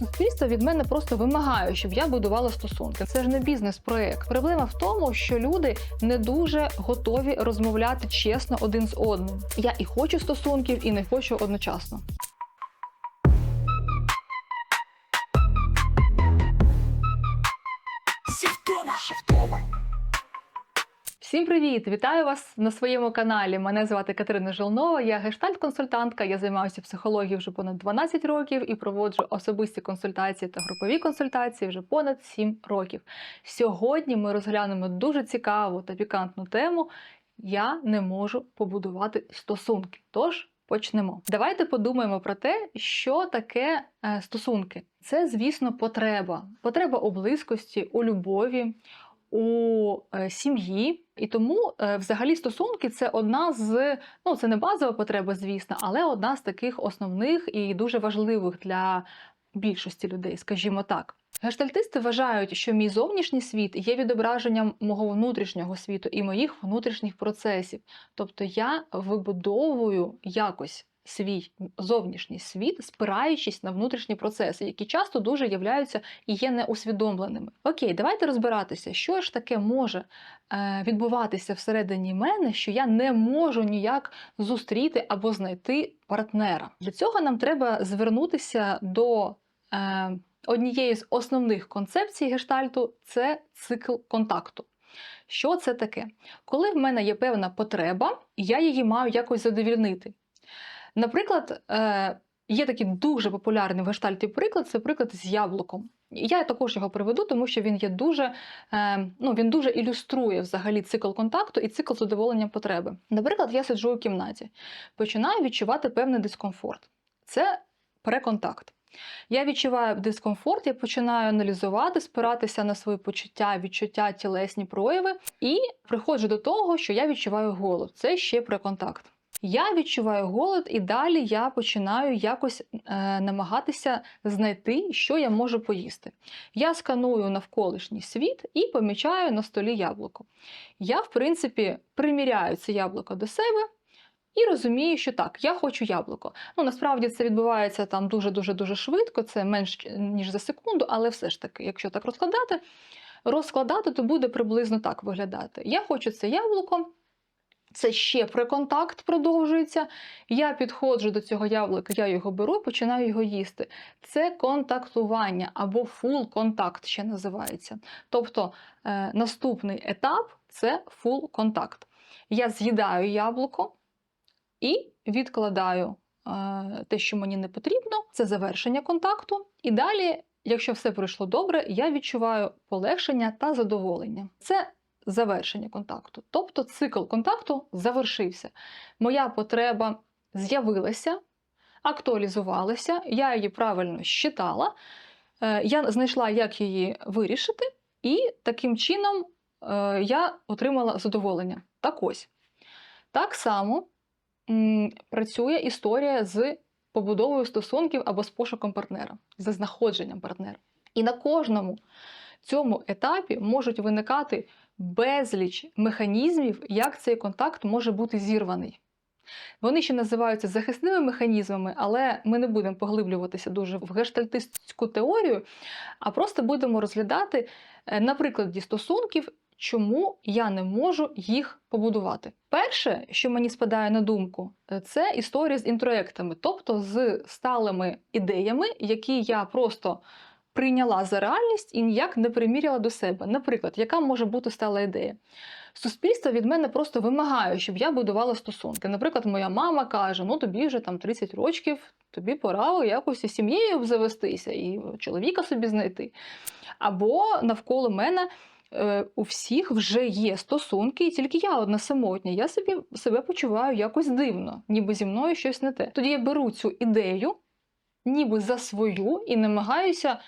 Суспільство від мене просто вимагає, щоб я будувала стосунки. Це ж не бізнес-проект. Проблема в тому, що люди не дуже готові розмовляти чесно один з одним. Я і хочу стосунків, і не хочу одночасно. Всім привіт! Вітаю вас на своєму каналі. Мене звати Катерина Жилнова, я гештальт-консультантка. Я займаюся психологією вже понад 12 років і проводжу особисті консультації та групові консультації вже понад 7 років. Сьогодні ми розглянемо дуже цікаву та пікантну тему. Я не можу побудувати стосунки. Тож почнемо. Давайте подумаємо про те, що таке е, стосунки. Це, звісно, потреба. Потреба у близькості, у любові, у е, сім'ї. І тому, е, взагалі, стосунки це одна з ну це не базова потреба, звісно, але одна з таких основних і дуже важливих для більшості людей, скажімо так. Гештальтисти вважають, що мій зовнішній світ є відображенням мого внутрішнього світу і моїх внутрішніх процесів. Тобто я вибудовую якось свій зовнішній світ, спираючись на внутрішні процеси, які часто дуже являються і є неусвідомленими. Окей, давайте розбиратися, що ж таке може е, відбуватися всередині мене, що я не можу ніяк зустріти або знайти партнера. Для цього нам треба звернутися до е, однієї з основних концепцій гештальту це цикл контакту. Що це таке? Коли в мене є певна потреба, я її маю якось задовільнити. Наприклад, е, є такий дуже популярний в гештальті приклад це приклад з яблуком. Я також його приведу, тому що він є дуже, е, ну, він дуже ілюструє взагалі цикл контакту і цикл задоволення потреби. Наприклад, я сиджу у кімнаті, починаю відчувати певний дискомфорт. Це преконтакт. Я відчуваю дискомфорт, я починаю аналізувати, спиратися на свої почуття, відчуття, тілесні прояви, і приходжу до того, що я відчуваю голод. Це ще преконтакт. Я відчуваю голод, і далі я починаю якось е, намагатися знайти, що я можу поїсти. Я сканую навколишній світ і помічаю на столі яблуко. Я, в принципі, приміряю це яблуко до себе. І розумію, що так, я хочу яблуко. Ну насправді це відбувається там дуже дуже швидко, це менш ніж за секунду, але все ж таки, якщо так розкладати, розкладати, то буде приблизно так виглядати. Я хочу це яблуко. Це ще преконтакт продовжується. Я підходжу до цього яблука, я його беру починаю його їсти. Це контактування або фул контакт ще називається. Тобто е, наступний етап це фул контакт. Я з'їдаю яблуко і відкладаю е, те, що мені не потрібно, це завершення контакту. І далі, якщо все пройшло добре, я відчуваю полегшення та задоволення. Це завершення контакту. Тобто цикл контакту завершився. Моя потреба з'явилася, актуалізувалася, я її правильно щитала, е, я знайшла, як її вирішити, і таким чином е, я отримала задоволення. Так ось. Так само працює історія з побудовою стосунків або з пошуком партнера, за знаходженням партнера. І на кожному цьому етапі можуть виникати безліч механізмів, як цей контакт може бути зірваний. Вони ще називаються захисними механізмами, але ми не будемо поглиблюватися дуже в гештальтистську теорію, а просто будемо розглядати е, на прикладі стосунків, чому я не можу їх побудувати. Перше, що мені спадає на думку, е, це історія з інтроектами, тобто з сталими ідеями, які я просто прийняла за реальність і ніяк не приміряла до себе. Наприклад, яка може бути стала ідея? Суспільство від мене просто вимагає, щоб я будувала стосунки. Наприклад, моя мама каже: ну тобі вже там 30 років, тобі пора якось із сім'єю обзавестися і чоловіка собі знайти. Або навколо мене. е, У всіх вже є стосунки, і тільки я одна самотня. Я собі себе почуваю якось дивно, ніби зі мною щось не те. Тоді я беру цю ідею, ніби за свою, і намагаюся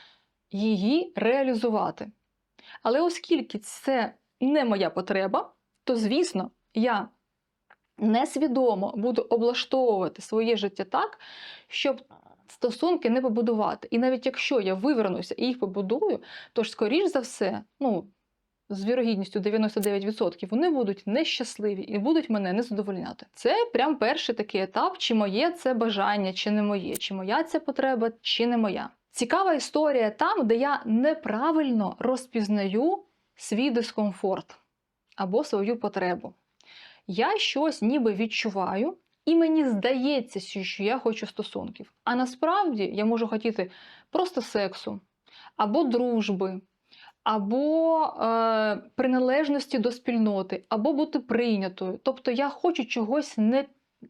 її реалізувати. Але оскільки це не моя потреба, то, звісно, я несвідомо буду облаштовувати своє життя так, щоб стосунки не побудувати. І навіть якщо я вивернуся і їх побудую, то ж, скоріш за все, ну, з вірогідністю 99% вони будуть нещасливі і будуть мене не задовольняти. Це прям перший такий етап, чи моє це бажання, чи не моє, чи моя це потреба, чи не моя. Цікава історія там, де я неправильно розпізнаю свій дискомфорт або свою потребу. Я щось ніби відчуваю, і мені здається, що я хочу стосунків. А насправді я можу хотіти просто сексу, або дружби, або е, приналежності до спільноти, або бути прийнятою. Тобто я хочу чогось не,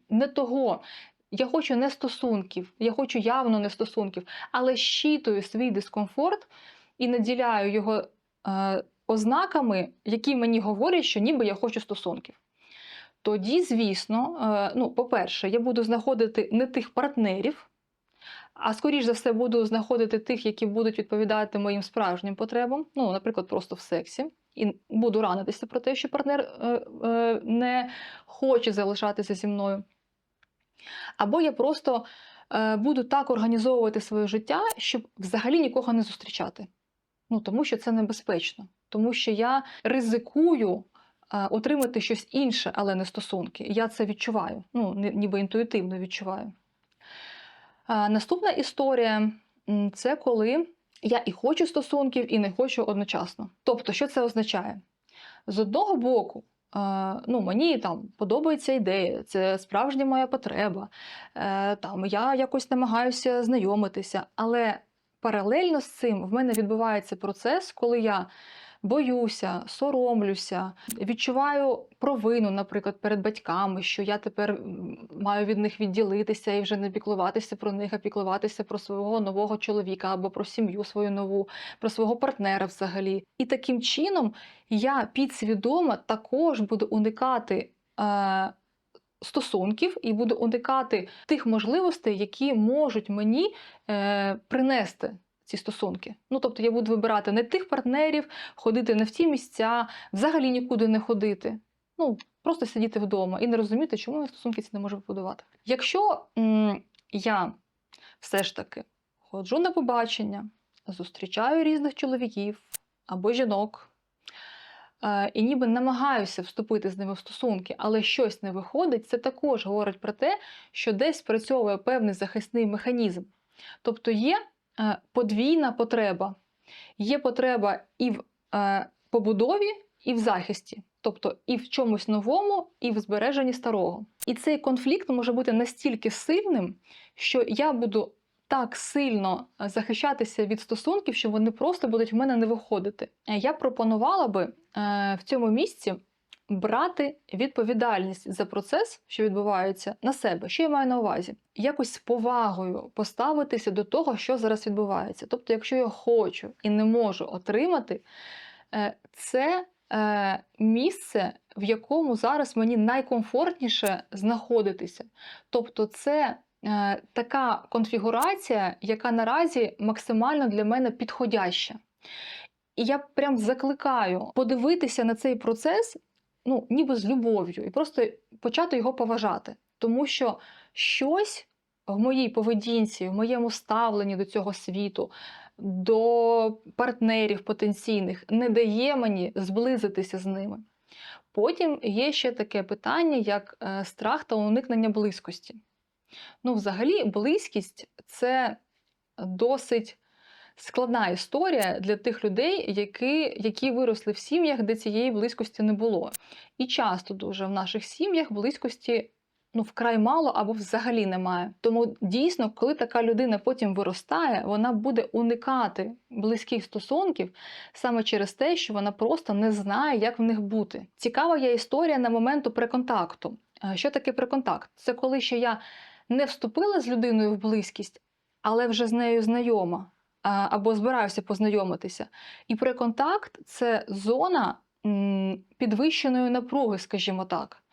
не того. Я хочу не стосунків, я хочу явно не стосунків, але щитую свій дискомфорт і наділяю його е, ознаками, які мені говорять, що ніби я хочу стосунків. Тоді, звісно, е, ну, по-перше, я буду знаходити не тих партнерів, а скоріш за все буду знаходити тих, які будуть відповідати моїм справжнім потребам, ну, наприклад, просто в сексі. І буду ранитися про те, що партнер е, е, не хоче залишатися зі мною. Або я просто е, буду так організовувати своє життя, щоб взагалі нікого не зустрічати. Ну, тому що це небезпечно, тому що я ризикую е, отримати щось інше, але не стосунки. Я це відчуваю, ну, ніби інтуїтивно відчуваю. Е, наступна історія це коли я і хочу стосунків, і не хочу одночасно. Тобто, що це означає? З одного боку, ну, мені там подобається ідея, це справжня моя потреба. Е, Там я якось намагаюся знайомитися, але паралельно з цим в мене відбувається процес, коли я боюся, соромлюся, відчуваю провину, наприклад, перед батьками, що я тепер маю від них відділитися і вже не піклуватися про них, а піклуватися про свого нового чоловіка або про сім'ю свою нову, про свого партнера взагалі. І таким чином я підсвідомо також буду уникати. Е, Стосунків і буду уникати тих можливостей, які можуть мені е, принести ці стосунки. Ну тобто я буду вибирати не тих партнерів, ходити не в ті місця, взагалі нікуди не ходити. Ну просто сидіти вдома і не розуміти, чому я стосунки ці не можу побудувати. Якщо м, я все ж таки ходжу на побачення, зустрічаю різних чоловіків або жінок. е, І ніби намагаюся вступити з ними в стосунки, але щось не виходить, це також говорить про те, що десь спрацьовує певний захисний механізм. Тобто є подвійна потреба. Є потреба і в е, побудові, і в захисті, тобто і в чомусь новому, і в збереженні старого. І цей конфлікт може бути настільки сильним, що я буду так сильно е, захищатися від стосунків, що вони просто будуть в мене не виходити. Е, Я пропонувала би е, в цьому місці брати відповідальність за процес, що відбувається, на себе. Що я маю на увазі? Якось з повагою поставитися до того, що зараз відбувається. Тобто, якщо я хочу і не можу отримати, е, це е, місце, в якому зараз мені найкомфортніше знаходитися. Тобто, це е, така конфігурація, яка наразі максимально для мене підходяща. І я прям закликаю подивитися на цей процес, ну, ніби з любов'ю, і просто почати його поважати. Тому що щось в моїй поведінці, в моєму ставленні до цього світу, до партнерів потенційних не дає мені зблизитися з ними. Потім є ще таке питання, як е, страх та уникнення близькості. Ну, взагалі, близькість це досить складна історія для тих людей, які, які виросли в сім'ях, де цієї близькості не було. І часто дуже в наших сім'ях близькості ну, вкрай мало або взагалі немає. Тому дійсно, коли така людина потім виростає, вона буде уникати близьких стосунків саме через те, що вона просто не знає, як в них бути. Цікава є історія на моменту преконтакту. Що таке преконтакт? Це коли ще я не вступила з людиною в близькість, але вже з нею знайома або збираюся познайомитися. І преконтакт це зона підвищеної напруги, скажімо так.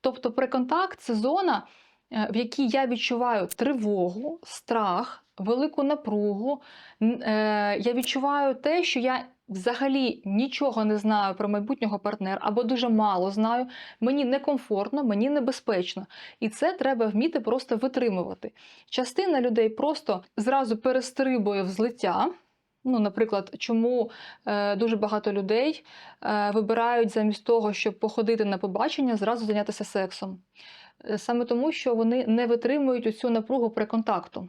Тобто преконтакт це зона, е, в якій я відчуваю тривогу, страх, велику напругу. Е, Я відчуваю те, що я взагалі нічого не знаю про майбутнього партнера або дуже мало знаю. Мені некомфортно, мені небезпечно. І це треба вміти просто витримувати. Частина людей просто зразу перестрибує в злиття. Ну, наприклад, чому е, дуже багато людей е, вибирають замість того, щоб походити на побачення, зразу зайнятися сексом. Е, Саме тому, що вони не витримують цю напругу при контакту.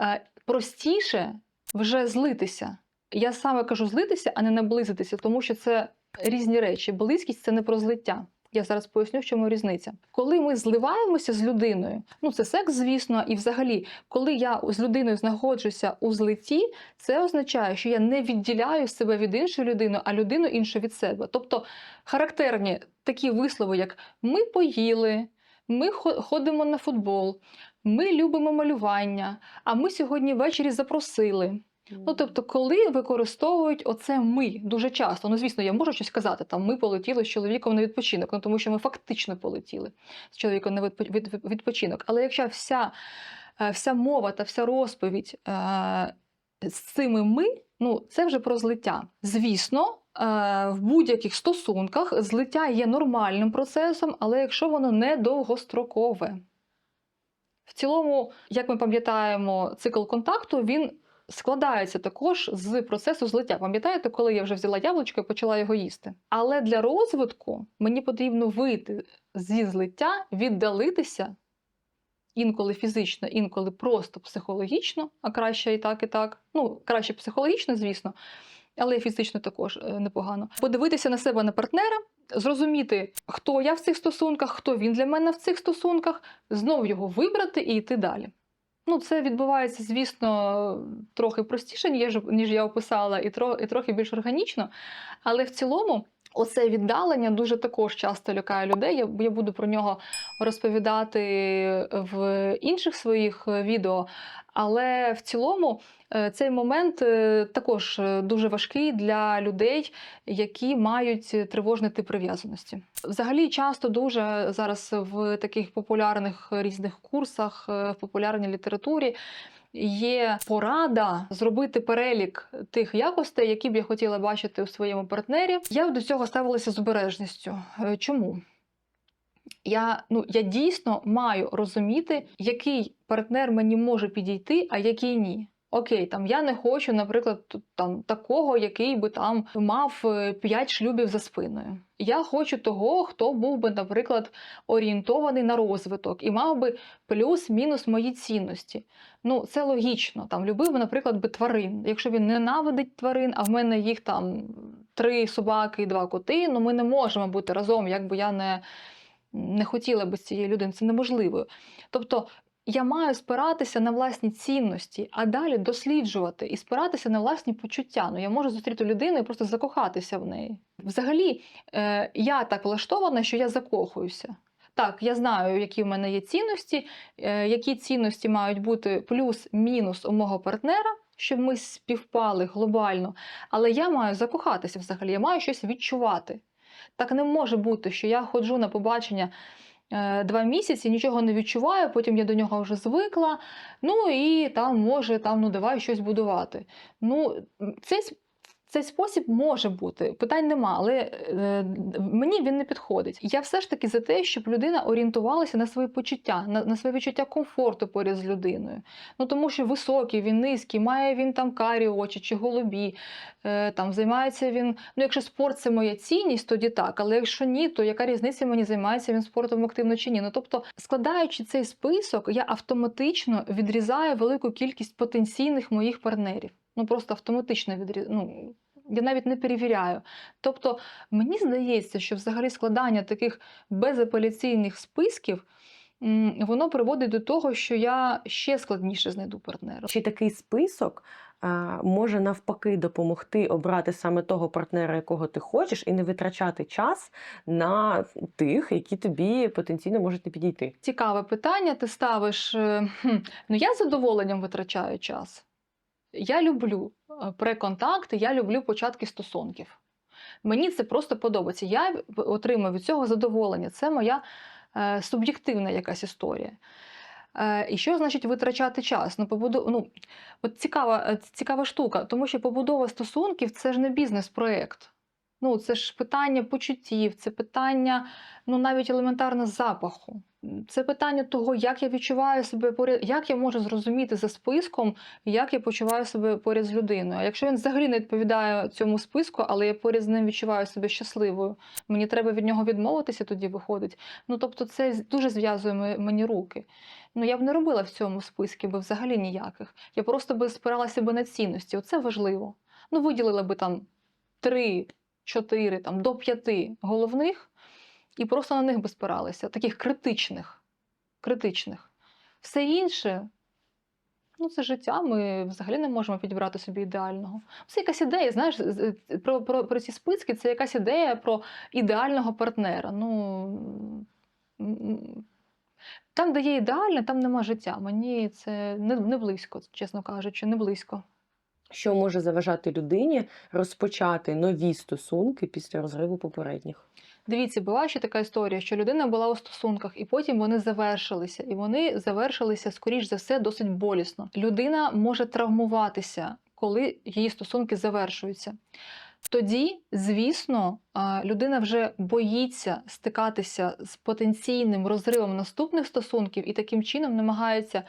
Е, простіше вже злитися. Я саме кажу злитися, а не наблизитися, тому що це різні речі. Близькість це не про злиття. Я зараз поясню, в чому різниця. Коли ми зливаємося з людиною, ну це секс, звісно, і взагалі, коли я з людиною знаходжуся у злитті, це означає, що я не відділяю себе від іншої людини, а людину іншу від себе. Тобто характерні такі вислови, як ми поїли, ми хо- ходимо на футбол, ми любимо малювання, а ми сьогодні ввечері запросили. Ну, тобто, коли використовують оце ми дуже часто. Ну, звісно, я можу щось казати. Там ми полетіли з чоловіком на відпочинок, ну тому що ми фактично полетіли з чоловіком на відпо- від- від- відпочинок. Але якщо вся, е, вся мова та вся розповідь е, з цими ми, ну це вже про злиття. Звісно, е, в будь-яких стосунках злиття є нормальним процесом, але якщо воно не довгострокове. В цілому, як ми пам'ятаємо, цикл контакту він складається також з процесу злиття. Пам'ятаєте, коли я вже взяла яблучко і почала його їсти? Але для розвитку мені потрібно вийти зі злиття, віддалитися інколи фізично, інколи просто психологічно, а краще і так, і так. Ну, краще психологічно, звісно, але фізично також е, непогано. Подивитися на себе на партнера, зрозуміти, хто я в цих стосунках, хто він для мене в цих стосунках, знов його вибрати і йти далі. Ну, це відбувається, звісно, трохи простіше, ніж, ніж я описала, і, тро, і трохи більш органічно. Але в цілому, оце віддалення дуже також часто лякає людей. Я, я буду про нього розповідати в інших своїх е, відео. Але в цілому е, цей момент е, також дуже важкий для людей, які мають тривожний тип прив'язаності. Взагалі, часто дуже зараз в таких популярних різних курсах, в популярній літературі. Є порада зробити перелік тих якостей, які б я хотіла бачити у своєму партнері. Я до цього ставилася з обережністю. Е, Чому? Я, ну, я дійсно маю розуміти, який партнер мені може підійти, а який ні. Окей, там я не хочу, наприклад, там такого, який би там мав 5 шлюбів за спиною. Я хочу того, хто був би, наприклад, орієнтований на розвиток і мав би плюс-мінус мої цінності. Ну, це логічно. Там любив би, наприклад, би тварин. Якщо він ненавидить тварин, а в мене їх там три собаки і два коти, ну ми не можемо бути разом, якби я не, не хотіла би з цією людиною. Це неможливо. Тобто я маю спиратися на власні цінності, а далі досліджувати і спиратися на власні почуття. Ну я можу зустріти людину і просто закохатися в неї. Взагалі, е, я так влаштована, що я закохуюся. Так, я знаю, які в мене є цінності, е, які цінності мають бути плюс-мінус у мого партнера, щоб ми співпали глобально. Але я маю закохатися взагалі, я маю щось відчувати. Так не може бути, що я ходжу на побачення два місяці, нічого не відчуваю, потім я до нього вже звикла. Ну і там може, там, ну давай щось будувати. Ну, цей, с- цей спосіб може бути, питань нема, але е, мені він не підходить. Я все ж таки за те, щоб людина орієнтувалася на свої почуття, на, на своє відчуття комфорту поряд з людиною. Ну тому що високий, він низький, має він там карі очі чи голубі, е, там займається він. Ну, якщо спорт це моя цінність, тоді так. Але якщо ні, то яка різниця мені займається він спортом активно чи ні? Ну тобто, складаючи цей список, я автоматично відрізаю велику кількість потенційних моїх партнерів. Ну просто автоматично відрізаю. Ну, я навіть не перевіряю. Тобто, мені здається, що взагалі складання таких безапеляційних списків воно приводить до того, що я ще складніше знайду партнера. Чи такий список а, може навпаки допомогти обрати саме того партнера, якого ти хочеш, і не витрачати час на тих, які тобі потенційно можуть не підійти? Цікаве питання. Ти ставиш. е, Ну, я з задоволенням витрачаю час. Я люблю е, преконтакти, я люблю початки стосунків. Мені це просто подобається. Я отримую від цього задоволення. Це моя е, суб'єктивна якась історія. Е, і що значить витрачати час? Ну, побуду... ну, от цікава, е, цікава штука, тому що побудова стосунків це ж не бізнес-проєкт. Ну, це ж питання почуттів, це питання ну, навіть елементарно запаху. Це питання того, як я відчуваю себе поряд, як я можу зрозуміти за списком, як я почуваю себе поряд з людиною. А якщо він взагалі не відповідає цьому списку, але я поряд з ним відчуваю себе щасливою, мені треба від нього відмовитися, тоді виходить. Ну тобто, це дуже зв'язує мені руки. Ну я б не робила в цьому списку би взагалі ніяких. Я просто би спиралася би на цінності. Оце важливо. Ну, виділила би там три, чотири, там до п'яти головних, і просто на них би спиралися, таких критичних. критичних. Все інше, ну, це життя. Ми взагалі не можемо підібрати собі ідеального. Це якась ідея, знаєш, про, про, про ці списки це якась ідея про ідеального партнера. Ну, там, де є ідеальне, там нема життя. Мені це не, не близько, чесно кажучи, не близько. Що може заважати людині розпочати нові стосунки після розриву попередніх? Дивіться, була ще така історія, що людина була у стосунках, і потім вони завершилися. І вони завершилися, скоріш за все, досить болісно. Людина може травмуватися, коли її стосунки завершуються. Тоді, звісно, людина вже боїться стикатися з потенційним розривом наступних стосунків і таким чином намагається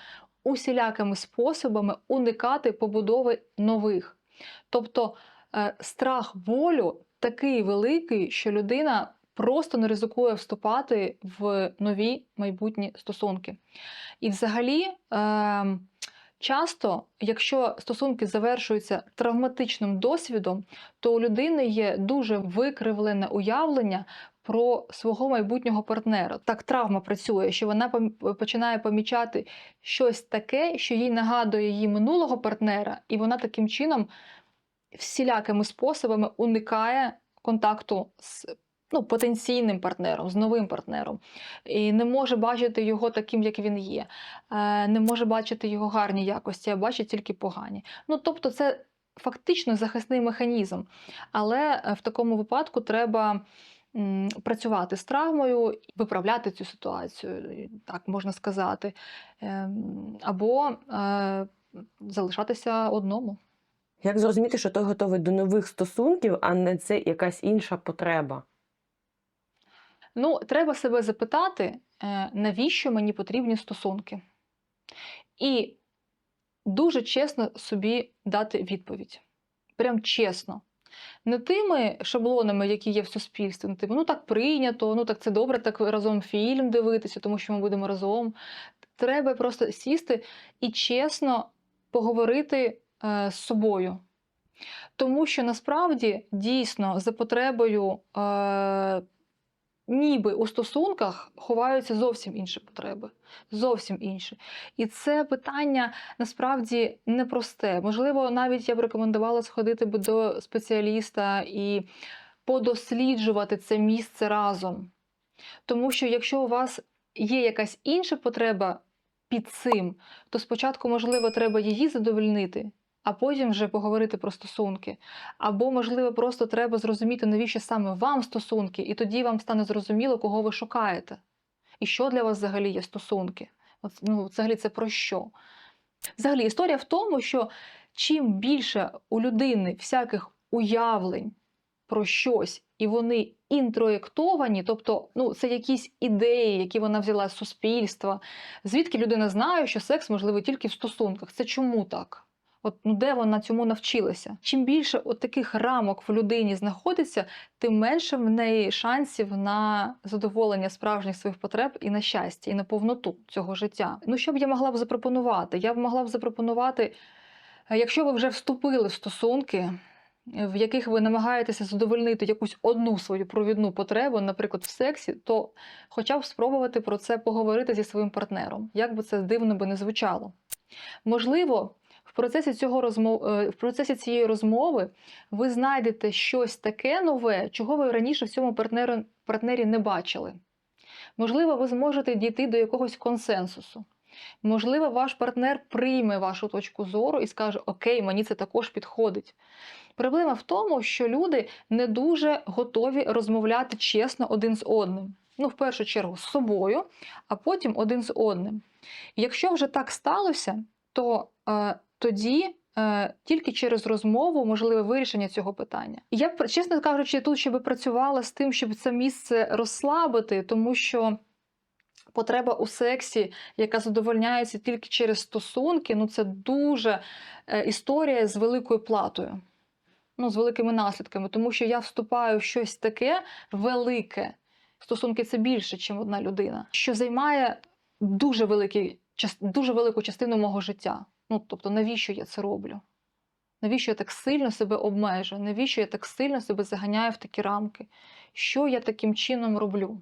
усілякими способами уникати побудови нових. Тобто е, страх болю такий великий, що людина просто не ризикує вступати в нові майбутні стосунки. І взагалі. ем, Часто, якщо стосунки завершуються травматичним досвідом, то у людини є дуже викривлене уявлення про свого майбутнього партнера. Так травма працює, що вона починає помічати щось таке, що їй нагадує її минулого партнера, і вона таким чином всілякими способами уникає контакту з ну, потенційним партнером, з новим партнером, і не може бачити його таким, як він є, е, не може бачити його гарні якості, а бачить тільки погані. Ну, тобто, це фактично захисний механізм. Але е, в такому випадку треба працювати з травмою, виправляти цю ситуацію, так можна сказати, Ем, або е, залишатися одному. Як зрозуміти, що той готовий до нових стосунків, а не це якась інша потреба? Ну, треба себе запитати, е, навіщо мені потрібні стосунки. І дуже чесно собі дати відповідь. Прям чесно. Не тими шаблонами, які є в суспільстві, ну, типу, ну так прийнято, ну так це добре, так разом фільм дивитися, тому що ми будемо разом. Треба просто сісти і чесно поговорити е, з собою. Тому що насправді дійсно за потребою е, ніби у стосунках ховаються зовсім інші потреби. Зовсім інші. І це питання насправді непросте. Можливо, навіть я б рекомендувала сходити би до спеціаліста і подосліджувати це місце разом. Тому що якщо у вас є якась інша потреба під цим, то спочатку, можливо, треба її задовольнити, а потім вже поговорити про стосунки. Або, можливо, просто треба зрозуміти, навіщо саме вам стосунки, і тоді вам стане зрозуміло, кого ви шукаєте. І що для вас взагалі є стосунки. От, ну, взагалі, це про що? Взагалі, історія в тому, що чим більше у людини всяких уявлень про щось, і вони інтроєктовані, тобто ну, це якісь ідеї, які вона взяла з суспільства, звідки людина знає, що секс можливий тільки в стосунках. Це чому так? От ну де вона цьому навчилася? Чим більше от таких рамок в людині знаходиться, тим менше в неї шансів на задоволення справжніх своїх потреб і на щастя, і на повноту цього життя. Ну що б я могла б запропонувати? Я б могла б запропонувати, е, якщо ви вже вступили в стосунки, в яких ви намагаєтеся задовольнити якусь одну свою провідну потребу, наприклад, в сексі, то хоча б спробувати про це поговорити зі своїм партнером, як би це дивно би не звучало. Можливо, в процесі, цього розмов... е, в процесі цієї розмови ви знайдете щось таке нове, чого ви раніше в цьому партнеру... партнері не бачили. Можливо, ви зможете дійти до якогось консенсусу. Можливо, ваш партнер прийме вашу точку зору і скаже: Окей, мені це також підходить. Проблема в тому, що люди не дуже готові розмовляти чесно один з одним. Ну, в першу чергу, з собою, а потім один з одним. Якщо вже так сталося, то е, тоді е, тільки через розмову можливе вирішення цього питання. Я, чесно кажучи, тут ще би працювала з тим, щоб це місце розслабити, тому що потреба у сексі, яка задовольняється тільки через стосунки, ну це дуже е, історія з великою платою, ну, з великими наслідками, тому що я вступаю в щось таке велике. Стосунки це більше, ніж одна людина, що займає дуже, великий, дуже велику частину мого життя. Ну, тобто, навіщо я це роблю? Навіщо я так сильно себе обмежую? Навіщо я так сильно себе заганяю в такі рамки? Що я таким чином роблю?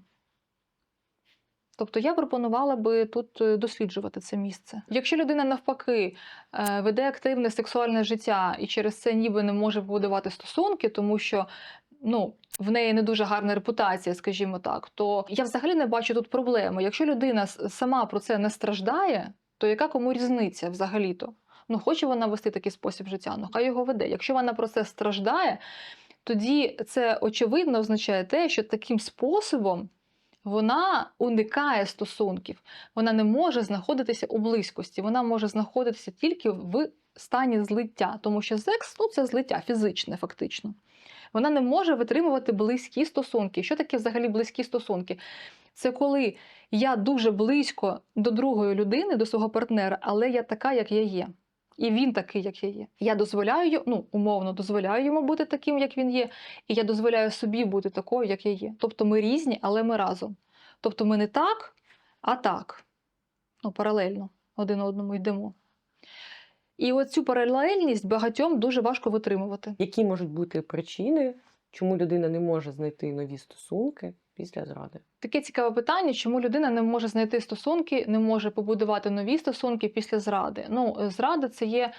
Тобто я пропонувала би тут е, досліджувати це місце. Якщо людина навпаки е, веде активне сексуальне життя і через це ніби не може побудувати стосунки, тому що ну, в неї не дуже гарна репутація, скажімо так, то я взагалі не бачу тут проблеми. Якщо людина сама про це не страждає, то яка кому різниця взагалі-то? Ну, хоче вона вести такий спосіб життя, ну хай його веде. Якщо вона про це страждає, тоді це очевидно означає те, що таким способом вона уникає стосунків, вона не може знаходитися у близькості, вона може знаходитися тільки в стані злиття, тому що секс ну, це злиття фізичне, фактично. Вона не може витримувати близькі стосунки. Що таке взагалі близькі стосунки? Це коли я дуже близько до другої людини, до свого партнера, але я така, як я є. І він такий, як я є. Я дозволяю, ну, умовно, дозволяю йому бути таким, як він є, і я дозволяю собі бути такою, як я є. Тобто ми різні, але ми разом. Тобто ми не так, а так. Ну, паралельно один одному йдемо. І оцю паралельність багатьом дуже важко витримувати. Які можуть бути причини, чому людина не може знайти нові стосунки після зради? Таке цікаве питання, чому людина не може знайти стосунки, не може побудувати нові стосунки після зради. Ну, зрада це є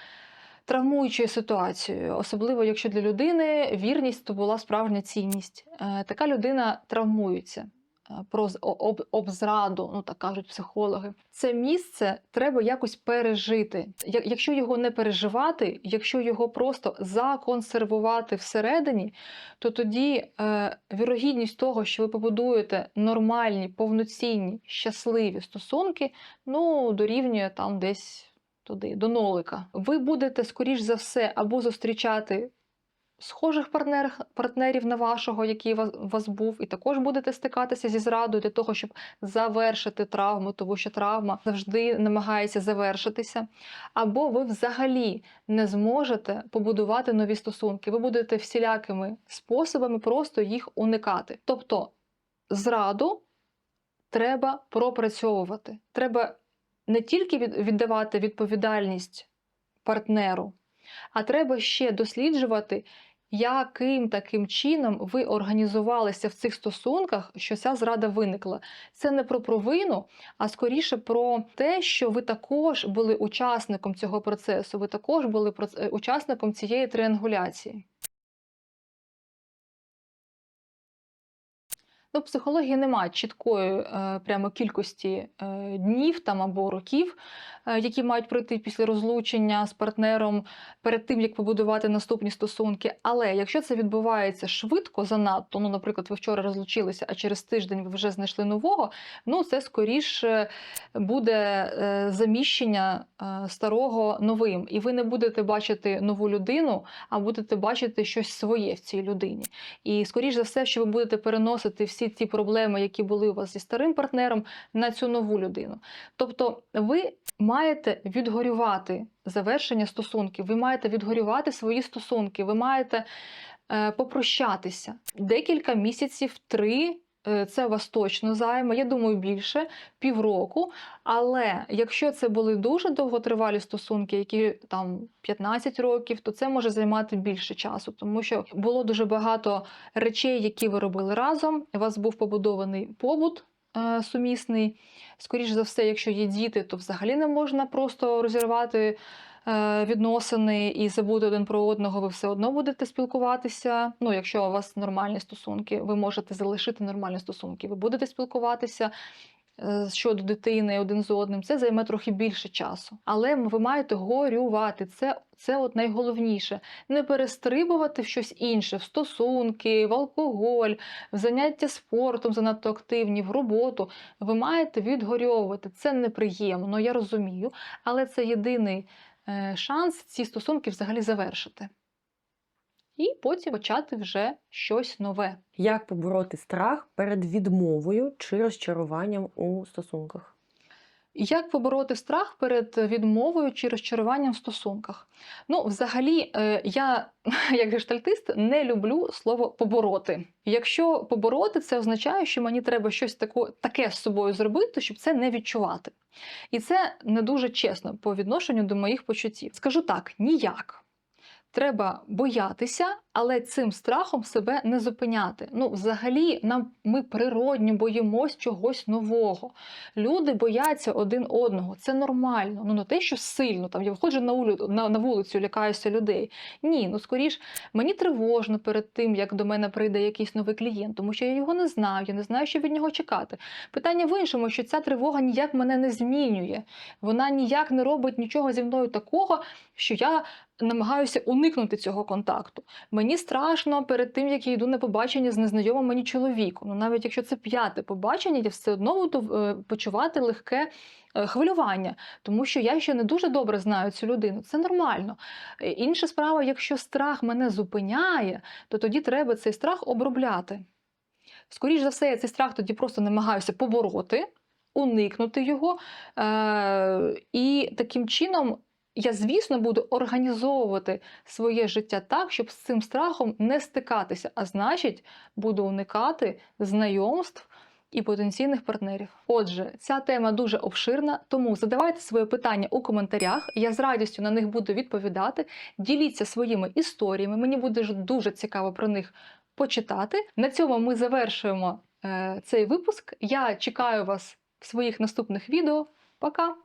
травмуючою ситуацією, особливо якщо для людини вірність то була справжня цінність. Е, Така людина травмується. Е, Про об, об зраду, ну так кажуть психологи. Це місце треба якось пережити. Якщо його не переживати, якщо його просто законсервувати всередині, то тоді е, вірогідність того, що ви побудуєте нормальні, повноцінні, щасливі стосунки, ну, дорівнює там десь туди, до нолика. Ви будете, скоріш за все, або зустрічати схожих партнер, партнерів на вашого, який вас, вас був, і також будете стикатися зі зрадою для того, щоб завершити травму, тому що травма завжди намагається завершитися. Або ви взагалі не зможете побудувати нові стосунки. Ви будете всілякими способами просто їх уникати. Тобто зраду треба пропрацьовувати. Треба не тільки віддавати відповідальність партнеру, а треба ще досліджувати, яким таким чином ви організувалися в цих стосунках, що ця зрада виникла. Це не про провину, а скоріше про те, що ви також були учасником цього процесу, ви також були е, учасником цієї триангуляції. Ну, психології немає чіткої е, прямо кількості е, днів там або років, е, які мають пройти після розлучення з партнером перед тим, як побудувати наступні стосунки. Але якщо це відбувається швидко, занадто, ну, наприклад, ви вчора розлучилися, а через тиждень ви вже знайшли нового, ну це скоріше буде заміщення старого новим. І ви не будете бачити нову людину, а будете бачити щось своє в цій людині. І скоріш за все, що ви будете переносити всі ті проблеми, які були у вас зі старим партнером, на цю нову людину. Тобто, ви маєте відгорювати завершення стосунків, ви маєте відгорювати свої стосунки, ви маєте е, попрощатися. Декілька місяців, три. Е, Це вас точно займе, я думаю, більше півроку. Але якщо це були дуже довготривалі стосунки, які там 15 років, то це може займати більше часу, тому що було дуже багато речей, які ви робили разом. У вас був побудований побут е, сумісний. Скоріше за все, якщо є діти, то взагалі не можна просто розірвати відносини і забути один про одного. Ви все одно будете спілкуватися. Ну, якщо у вас нормальні стосунки, ви можете залишити нормальні стосунки. Ви будете спілкуватися е, щодо дитини один з одним, це займе трохи більше часу. Але ви маєте горювати. Це, це от найголовніше. Не перестрибувати в щось інше, в стосунки, в алкоголь, в заняття спортом занадто активні, в роботу. Ви маєте відгорьовувати. Це неприємно, я розумію, але це єдиний е, шанс ці стосунки взагалі завершити. І потім почати вже щось нове. Як побороти страх перед відмовою чи розчаруванням у стосунках? Як побороти страх перед відмовою чи розчаруванням в стосунках? Ну, взагалі, е, я, як гештальтист, не люблю слово побороти. Якщо побороти, це означає, що мені треба щось тако, таке з собою зробити, щоб це не відчувати. І це не дуже чесно по відношенню до моїх почуттів. Скажу так: ніяк. Треба боятися, але цим страхом себе не зупиняти. Ну, взагалі, нам ми природньо боїмось чогось нового. Люди бояться один одного. Це нормально. Ну не те, що сильно там я виходжу на вулицю, на, на вулицю, лякаюся людей. Ні, ну скоріш мені тривожно перед тим, як до мене прийде якийсь новий клієнт, тому що я його не знаю, я не знаю, що від нього чекати. Питання в іншому, що ця тривога ніяк мене не змінює. Вона ніяк не робить нічого зі мною такого, що я намагаюся уникнути цього контакту. Мені страшно перед тим, як я йду на побачення з незнайомим мені чоловіком. Ну, навіть якщо це п'яте побачення, я все одно буду е, почувати легке е, хвилювання, тому що я ще не дуже добре знаю цю людину. Це нормально. Е, Інша справа, якщо страх мене зупиняє, то тоді треба цей страх обробляти. Скоріше за все, я цей страх тоді просто намагаюся побороти, уникнути його. Е- і таким чином я, звісно, буду організовувати своє життя так, щоб з цим страхом не стикатися, а значить, буду уникати знайомств і потенційних партнерів. Отже, ця тема дуже обширна, тому задавайте свої питання у коментарях. Я з радістю на них буду відповідати. Діліться своїми історіями. Мені буде дуже цікаво про них почитати. На цьому ми завершуємо е, цей випуск. Я чекаю вас в своїх наступних відео. Пока!